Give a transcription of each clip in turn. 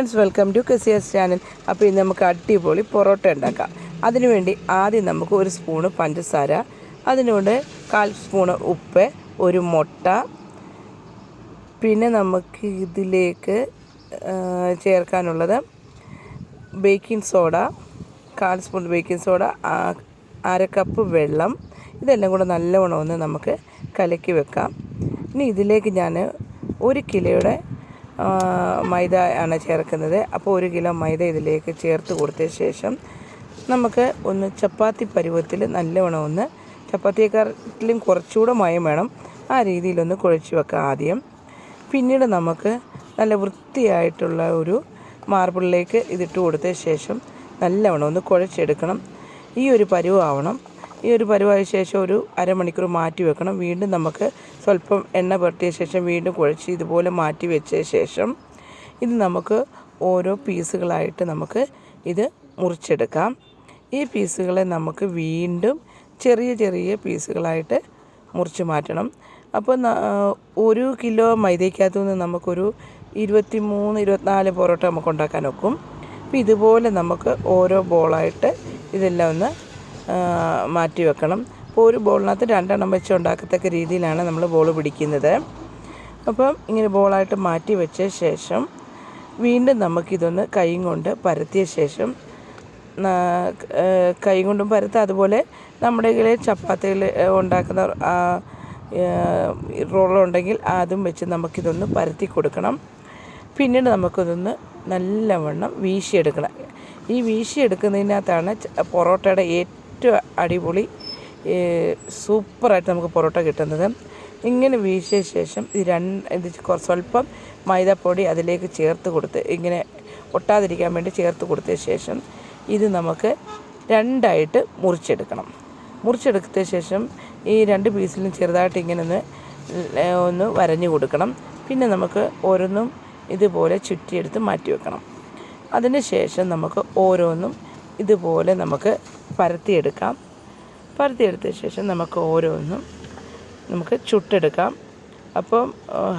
Friends welcome to കസിയസ് channel അപ്പോൾ ഇന്ന് നമുക്ക് അടിപൊളി പൊറോട്ട ഉണ്ടാക്കാം. അതിനുവേണ്ടി ആദ്യം നമുക്ക് ഒരു സ്പൂണ് പഞ്ചസാര അതിനോട് കാൽ സ്പൂണ് ഉപ്പ് ഒരു മുട്ട പിന്നെ നമുക്ക് ഇതിലേക്ക് ചേർക്കാനുള്ളത് ബേക്കിംഗ് സോഡ കാൽ സ്പൂൺ ബേക്കിംഗ് സോഡ അര കപ്പ് വെള്ളം. ഇതെല്ലാം കൂടെ നല്ലവണ്ണം ഒന്ന് നമുക്ക് കലക്കി വെക്കാം. ഇനി ഇതിലേക്ക് ഞാൻ ഒരു കിലോയുടെ മൈദ ആണ് ചേർക്കുന്നത്. അപ്പോൾ ഒരു കിലോ മൈദ ഇതിലേക്ക് ചേർത്ത് കൊടുത്ത ശേഷം നമുക്ക് ഒന്ന് ചപ്പാത്തി പരുവത്തിൽ നല്ലവണ്ണം ഒന്ന് ചപ്പാത്തിയെക്കാട്ടിലും കുറച്ചുകൂടെ മയം വേണം. ആ രീതിയിലൊന്ന് കുഴച്ച് വെക്കാം ആദ്യം. പിന്നീട് നമുക്ക് നല്ല വൃത്തിയായിട്ടുള്ള ഒരു മാർബിളിലേക്ക് ഇതിട്ട് കൊടുത്ത ശേഷം നല്ലവണ്ണം ഒന്ന് കുഴച്ചെടുക്കണം. ഈ ഒരു പരുവാവണം. ഈ ഒരു പരുവായ ശേഷം ഒരു അരമണിക്കൂർ മാറ്റി വെക്കണം. വീണ്ടും നമുക്ക് സ്വല്പം എണ്ണ പുരട്ടിയ ശേഷം വീണ്ടും കുഴച്ച് ഇതുപോലെ മാറ്റി വെച്ച ശേഷം ഇത് നമുക്ക് ഓരോ പീസുകളായിട്ട് നമുക്ക് ഇത് മുറിച്ചെടുക്കാം. ഈ പീസുകളെ നമുക്ക് വീണ്ടും ചെറിയ ചെറിയ പീസുകളായിട്ട് മുറിച്ച് മാറ്റണം. അപ്പോൾ ഒരു കിലോ മൈദയ്ക്കകത്തു നിന്ന് നമുക്കൊരു ഇരുപത്തി മൂന്ന് ഇരുപത്തിനാല് പൊറോട്ട നമുക്ക് ഉണ്ടാക്കാൻ ഒക്കും. അപ്പോൾ ഇതുപോലെ നമുക്ക് ഓരോ ബോളായിട്ട് ഇതെല്ലാം ഒന്ന് മാറ്റി വെക്കണം. അപ്പോൾ ഒരു ബോളിനകത്ത് രണ്ടെണ്ണം വെച്ച് ഉണ്ടാക്കത്തക്ക രീതിയിലാണ് നമ്മൾ ബോൾ പിടിക്കുന്നത്. അപ്പം ഇങ്ങനെ ബോളായിട്ട് മാറ്റി വെച്ച ശേഷം വീണ്ടും നമുക്കിതൊന്ന് കൈ കൊണ്ട് പരത്തിയ ശേഷം കൈ കൊണ്ടും പരത്താം അതുപോലെ നമ്മുടെ കയ്യിൽ ചപ്പാത്തിയിൽ ഉണ്ടാക്കുന്ന റോളുണ്ടെങ്കിൽ അതും വെച്ച് നമുക്കിതൊന്ന് പരത്തി കൊടുക്കണം. പിന്നീട് നമുക്കിതൊന്ന് നല്ലവണ്ണം വീശിയെടുക്കണം. ഈ വീശിയെടുക്കുന്നതിനകത്താണ് പൊറോട്ടയുടെ ഏറ്റവും അടിപൊളി ഏഹ് സൂപ്പറായിട്ട് നമുക്ക് പൊറോട്ട കിട്ടുന്നത്. ഇങ്ങനെ വീശിയ ശേഷം ഇത് രണ്ട് ഇത് സ്വല്പം മൈദപ്പൊടി അതിലേക്ക് ചേർത്ത് കൊടുത്ത് ഇങ്ങനെ ഒട്ടാതിരിക്കാൻ വേണ്ടി ചേർത്ത് കൊടുത്ത ശേഷം ഇത് നമുക്ക് രണ്ടായിട്ട് മുറിച്ചെടുക്കണം. മുറിച്ചെടുത്ത ശേഷം ഈ രണ്ട് പീസിലും ചെറുതായിട്ട് ഇങ്ങനെ ഒന്ന് ഒന്ന് വരഞ്ഞു കൊടുക്കണം. പിന്നെ നമുക്ക് ഓരോന്നും ഇതുപോലെ ചുറ്റിയെടുത്ത് മാറ്റി വെക്കണം. അതിന് ശേഷം നമുക്ക് ഓരോന്നും ഇതുപോലെ നമുക്ക് പരത്തിയെടുക്കാം. പരത്തിയെടുത്ത ശേഷം നമുക്ക് ഓരോന്നും നമുക്ക് ചുട്ടെടുക്കാം. അപ്പം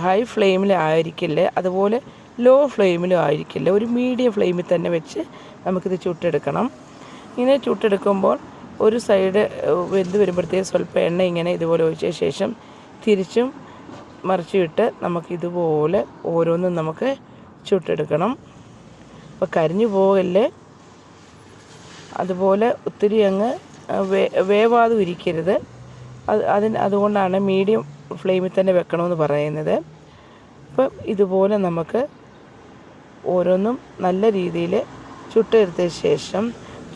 ഹൈ ഫ്ലെയിമിലായിരിക്കില്ല അതുപോലെ ലോ ഫ്ലെയിമിലും ആയിരിക്കില്ല? ഒരു മീഡിയം ഫ്ലെയിമിൽ തന്നെ വെച്ച് നമുക്കിത് ചുട്ടെടുക്കണം. ഇങ്ങനെ ചുട്ടെടുക്കുമ്പോൾ ഒരു സൈഡ് വെന്ത് വരുമ്പോഴത്തേക്ക് സ്വല്പം എണ്ണ ഇങ്ങനെ ഇതുപോലെ ഒഴിച്ച ശേഷം തിരിച്ചും മറിച്ചിട്ട് നമുക്ക് നമുക്കിതുപോലെ ഓരോന്നും നമുക്ക് ചുട്ടെടുക്കണം. അപ്പോൾ കരിഞ്ഞു പോകല്ലേ? അതുപോലെ ഒത്തിരി അങ്ങ് വേ വേവാതെ ഇരിക്കരുത്. അത് അതിന് അതുകൊണ്ടാണ് മീഡിയം ഫ്ലെയിമിൽ തന്നെ വെക്കണമെന്ന് പറയുന്നത്. അപ്പം ഇതുപോലെ നമുക്ക് ഓരോന്നും നല്ല രീതിയിൽ ചുട്ടെടുത്ത ശേഷം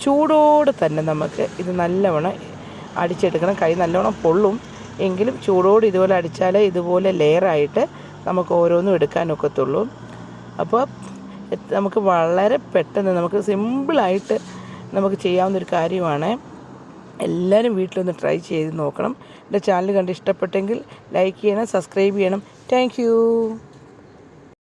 ചൂടോടെ തന്നെ നമുക്ക് ഇത് നല്ലവണ്ണം അടിച്ചെടുക്കണം. കൈ നല്ലവണ്ണം പൊള്ളും. എങ്കിലും ചൂടോട് ഇതുപോലെ അടിച്ചാൽ ഇതുപോലെ ലെയറായിട്ട് നമുക്ക് ഓരോന്നും എടുക്കാനൊക്കത്തുള്ളൂ അപ്പോൾ നമുക്ക് വളരെ പെട്ടെന്ന് നമുക്ക് സിമ്പിളായിട്ട് നമുക്ക് ചെയ്യാവുന്ന ഒരു കാര്യമാണ്. എല്ലാവരും വീട്ടിലൊന്ന് ട്രൈ ചെയ്ത് നോക്കണം. എന്റെ ചാനൽ കണ്ട് ഇഷ്ടപ്പെട്ടെങ്കിൽ ലൈക്ക് ചെയ്യണം സബ്സ്ക്രൈബ് ചെയ്യണം. താങ്ക്